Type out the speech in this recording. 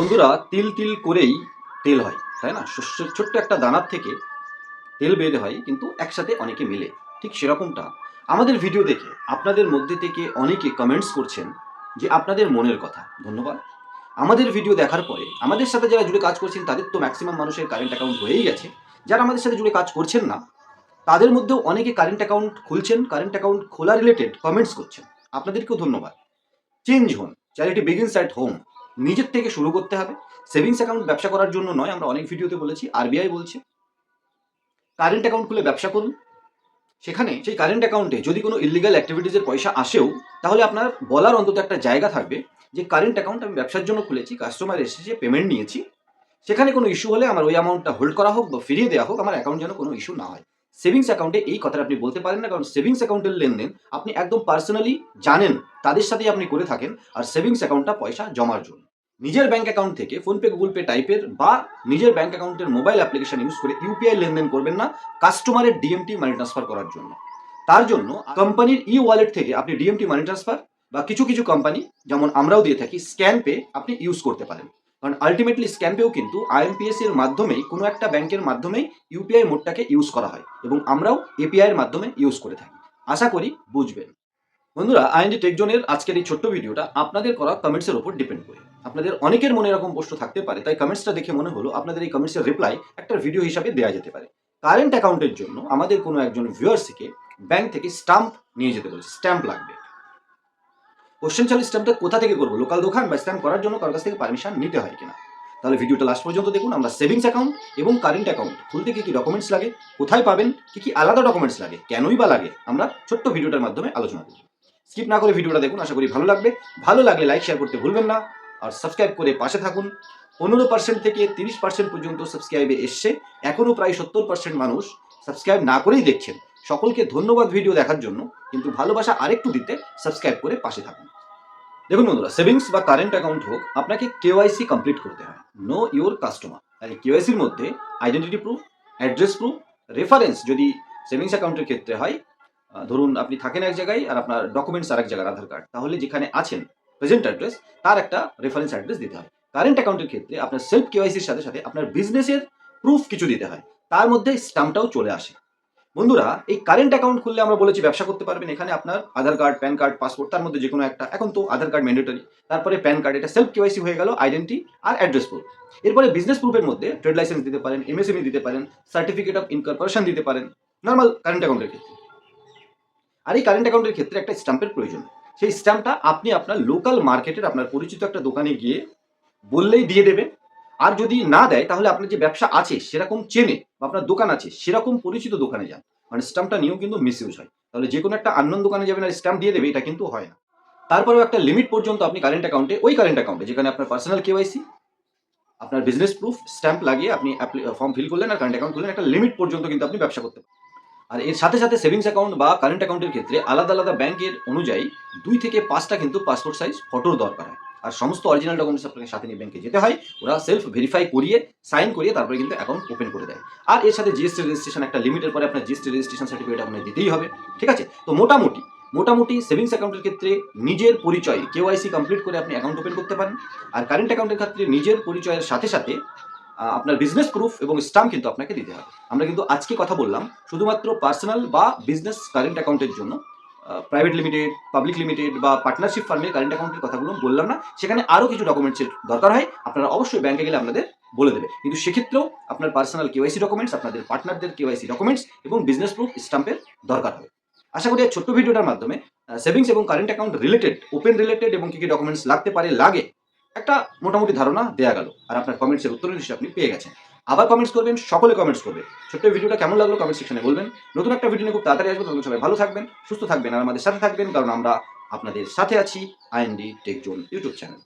বন্ধুরা, তিল তিল করেই তেল হয়, তাই না? শস্যের ছোট্ট একটা দানার থেকে তেল বের হয়, কিন্তু একসাথে অনেকে মিলে, ঠিক সেরকমটা। আমাদের ভিডিও দেখে আপনাদের মধ্যে থেকে অনেকে কমেন্টস করছেন যে আপনাদের মনের কথা, ধন্যবাদ। আমাদের ভিডিও দেখার পরে আমাদের সাথে যারা জুড়ে কাজ করছেন, তাদের তো ম্যাক্সিমাম মানুষের কারেন্ট অ্যাকাউন্ট হয়েই গেছে। যারা আমাদের সাথে জুড়ে কাজ করছেন না, তাদের মধ্যেও অনেকে কারেন্ট অ্যাকাউন্ট খুলছেন কারেন্ট অ্যাকাউন্ট খোলা রিলেটেড কমেন্টস করছেন। আপনাদেরকেও ধন্যবাদ। চেঞ্জ হন চ্যারিটি বিগিনস অ্যাট হোম নিজের থেকে শুরু করতে হবে। সেভিংস অ্যাকাউন্ট ব্যবসা করার জন্য নয়, আমরা অনেক ভিডিওতে বলেছি আরবিআই বলছে। কারেন্ট অ্যাকাউন্ট খুলে ব্যবসা করুন। সেখানে সেই কারেন্ট অ্যাকাউন্টে যদি কোনো ইলিগাল অ্যাক্টিভিটিসের পয়সা আসেও, তাহলে আপনার বলার অন্তত একটা জায়গা থাকবে যে কারেন্ট অ্যাকাউন্ট আমি ব্যবসার জন্য খুলেছি কাস্টমার এসেছে পেমেন্ট নিয়েছি। সেখানে কোনো ইস্যু হলে আমার ওই অ্যামাউন্টটা হোল্ড করা হোক বা ফিরিয়ে দেওয়া হোক, আমার অ্যাকাউন্ট যেন কোনো ইস্যু না হয়। সেভিংস অ্যাকাউন্টে এই কথাটা আপনি বলতে পারেন না, কারণ সেভিংস অ্যাকাউন্টের লেনদেন আপনি একদম পার্সোনালি জানেন, তাদের সাথেই আপনি করে থাকেন, আর সেভিংস অ্যাকাউন্টটা পয়সা জমার জন্য। নিজের ব্যাংক অ্যাকাউন্ট থেকে ফোনপে গুগল পে টাইপের বা নিজের ব্যাংক অ্যাকাউন্টের মোবাইল অ্যাপ্লিকেশন ইউজ করে ইউপিআই লেনদেন করবেন না কাস্টমারের ডিএমটি মানি ট্রান্সফার করার জন্য। তার জন্য কোম্পানির ই ওয়ালেট থেকে আপনি ডিএমটি মানি ট্রান্সফার বা কিছু কিছু কোম্পানি যেমন আমরাও দিয়ে থাকি স্ক্যান পে আপনি ইউজ করতে পারেন। কারণ আলটিমেটলি স্ক্যান পেও কিন্তু আইএমপিএস এর মাধ্যমেই, কোনো একটা ব্যাংকের মাধ্যমেই ইউপিআই মোডটাকে ইউজ করা হয় এবং আমরাও এপিআই এর মাধ্যমে ইউজ করে থাকি। আশা করি বুঝবেন। বন্ধুরা আইএনডি টেকজনের আজকের এই ছোট্ট ভিডিওটা আপনাদের করা কমেন্টসের উপর ডিপেন্ড করে। আপনাদের অনেকের মনে এরকম প্রশ্ন থাকতে পারে, তাই কমেন্টসটা দেখে মনে হলো আপনাদের এই কমেন্টসের রিপ্লাই একটা ভিডিও হিসাবে দেওয়া যেতে পারে। কারেন্ট অ্যাকাউন্টের জন্য আমাদের কোনো একজন ভিউয়ার্সকে ব্যাংক থেকে স্টাম্প নিয়ে যেতে বলেছে স্ট্যাম্প লাগবে। কোশ্চেন চাল স্ট্যাম্পটা কোথা থেকে করব? লোকাল দোকান বা স্ট্যাম্প করার জন্য কারোর কাছ থেকে পারমিশন নিতে হয় কিনা? তাহলে ভিডিওটা লাস্ট পর্যন্ত দেখুন, আমরা সেভিংস অ্যাকাউন্ট এবং কারেন্ট অ্যাকাউন্ট খুলতে কি কি ডকুমেন্টস লাগে, কোথায় পাবেন, কী কী আলাদা ডকুমেন্টস লাগে, কেনই বা লাগে, আমরা ছোট্ট ভিডিওটার মাধ্যমে আলোচনা করব। স্কিপ না করে ভিডিওটা দেখুন, আশা করি ভালো লাগবে। ভালো লাগলে লাইক শেয়ার করতে ভুলবেন না। আর সাবস্ক্রাইব করে পাশে থাকুন। পনেরো পার্সেন্ট থেকে তিরিশ পার্সেন্ট পর্যন্ত সাবস্ক্রাইবে এসছে। এখনও প্রায় সত্তর পার্সেন্ট মানুষ সাবস্ক্রাইব না করেই দেখছেন। সকলকে ধন্যবাদ ভিডিও দেখার জন্য। কিন্তু ভালোবাসা আরেকটু দিতে সাবস্ক্রাইব করে পাশে থাকুন। দেখুন বন্ধুরা সেভিংস বা কারেন্ট অ্যাকাউন্ট হোক, আপনাকে কেওয়াইসি কমপ্লিট করতে হয়। নো ইওর কাস্টমার আর কেওয়াইসির মধ্যে identity proof address proof reference যদি সেভিংস অ্যাকাউন্টের ক্ষেত্রে হয় ধরুন আপনি থাকেন এক জায়গায় আর আপনার ডকুমেন্টস আরেক জায়গার আধার কার্ড তাহলে যেখানে আছেন প্রেজেন্ট অ্যাড্রেস তার একটা রেফারেন্স অ্যাড্রেস দিতে হয়। কারেন্ট অ্যাকাউন্টের ক্ষেত্রে আপনার সেলফ কেওয়াইসির সাথে সাথে আপনার বিজনেসের প্রুফ কিছু দিতে হয়। তার মধ্যে স্টাম্পটাও চলে আসে। বন্ধুরা, এই কারেন্ট অ্যাকাউন্ট খুললে আমরা বলেছি ব্যবসা করতে পারবেন। এখানে আপনার Aadhaar card PAN card passport তার মধ্যে যে কোনো একটা। এখন তো আধার কার্ড ম্যান্ডেটরি তারপরে প্যান কার্ড এটা সেলফ কেওয়াইসি হয়ে গেল আইডেন্টি আর অ্যাড্রেস প্রুফ এরপরে বিজনেস প্রুফের মধ্যে ট্রেড লাইসেন্স দিতে পারেন এমএসএমই দিতে পারেন সার্টিফিকেট অফ ইনকর্পোরেশন দিতে পারেন। নর্মাল কারেন্ট অ্যাকাউন্টের ক্ষেত্রে। আর এই কারেন্ট অ্যাকাউন্টের ক্ষেত্রে একটা স্ট্যাম্পের প্রয়োজন। সেই স্ট্যাম্পটা আপনি আপনার লোকাল মার্কেটের আপনার পরিচিত একটা দোকানে গিয়ে বললেই দিয়ে দেবে। আর যদি না দেয়, তাহলে আপনার যে ব্যবসা আছে, সেরকম চেনে বা আপনার দোকান আছে, সেরকম পরিচিত দোকানে যান। মানে স্ট্যাম্পটা নিয়েও কিন্তু মিসইউজ হয়। তাহলে যে কোনো একটা আননোন দোকানে যাবেন আর স্ট্যাম্প দিয়ে দেবে, এটা কিন্তু হয় না। তারপরেও একটা লিমিট পর্যন্ত আপনি কারেন্ট অ্যাকাউন্টে ওই কারেন্ট অ্যাকাউন্টে যেখানে আপনার পার্সোনাল কেওয়াইসি আপনার বিজনেস প্রুফ স্ট্যাম্প লাগিয়ে আপনি ফর্ম ফিল করলেন আর কারেন্ট অ্যাকাউন্ট খুললেন, একটা লিমিট পর্যন্ত কিন্তু আপনি ব্যবসা করতে পারেন আর এর সাথে সাথে সেভিংস অ্যাকাউন্ট বা কারেন্ট অ্যাকাউন্টের ক্ষেত্রে আলাদা আলাদা ব্যাংকের অনুযায়ী দুই থেকে পাঁচটা কিন্তু পাসপোর্ট সাইজ ফটোর দরকার হয়। আর সমস্ত অরিজিনাল ডকুমেন্টস আপনাকে সাথে নিয়ে ব্যাংকে যেতে হয়। ওরা সেলফ ভেরিফাই করিয়ে সাইন করিয়ে তারপরে কিন্তু অ্যাকাউন্ট ওপেন করে দেয়। আর এর সাথে জিএসটি রেজিস্ট্রেশন একটা লিমিটের পরে আপনার জিএসটি রেজিস্ট্রেশন সার্টিফিকেট আপনার দিতেই হবে। ঠিক আছে? তো মোটামুটি মোটামুটি সেভিংস অ্যাকাউন্টের ক্ষেত্রে নিজের পরিচয় কেওয়াইসি কমপ্লিট করে আপনি অ্যাকাউন্ট ওপেন করতে পারেন। আর কারেন্ট অ্যাকাউন্টের ক্ষেত্রে নিজের পরিচয়ের সাথে সাথে আপনার বিজনেস প্রুফ এবং স্টাম্প কিন্তু আপনাকে দিতে হবে। আমরা কিন্তু আজকে কথা বললাম শুধুমাত্র পার্সোনাল বা বিজনেস কারেন্ট অ্যাকাউন্টের জন্য। প্রাইভেট লিমিটেড পাবলিক লিমিটেড বা পার্টনারশিপ ফার্মের কারেন্ট অ্যাকাউন্টের কথাগুলো বললাম না। সেখানে আরও কিছু ডকুমেন্টসের দরকার হয়, আপনারা অবশ্যই ব্যাংকে গেলে আপনাদের বলে দেবে। কিন্তু সেক্ষেত্রেও আপনার পার্সোনাল কেওয়াইসি ডকুমেন্টস আপনাদের পার্টনারদের কেওয়াইসি ডকুমেন্টস এবং বিজনেস প্রুফ স্টাম্পের দরকার হবে। আশা করি ছোট্ট ভিডিওটার মাধ্যমে সেভিংস এবং current account related open related এবং কী কী ডকুমেন্টস লাগতে পারে, লাগে একটা মোটামুটি ধারণা দেওয়া গেল। আর আপনার কমেন্টসের উত্তর নিশ্চয়ই আপনি পেয়ে গেছেন। আবার কমেন্টস করবেন, সকলে কমেন্টস করবে। ছোট্ট ভিডিওটা কেমন লাগল কমেন্ট সেকশনে বলবেন। নতুন একটা ভিডিও নিয়ে খুব তাড়াতাড়ি আসব। তখন সবাই ভালো থাকবেন, সুস্থ থাকবেন, আর আমাদের সাথে থাকবেন, কারণ আমরা আপনাদের সাথে আছি IND tech zone YouTube channel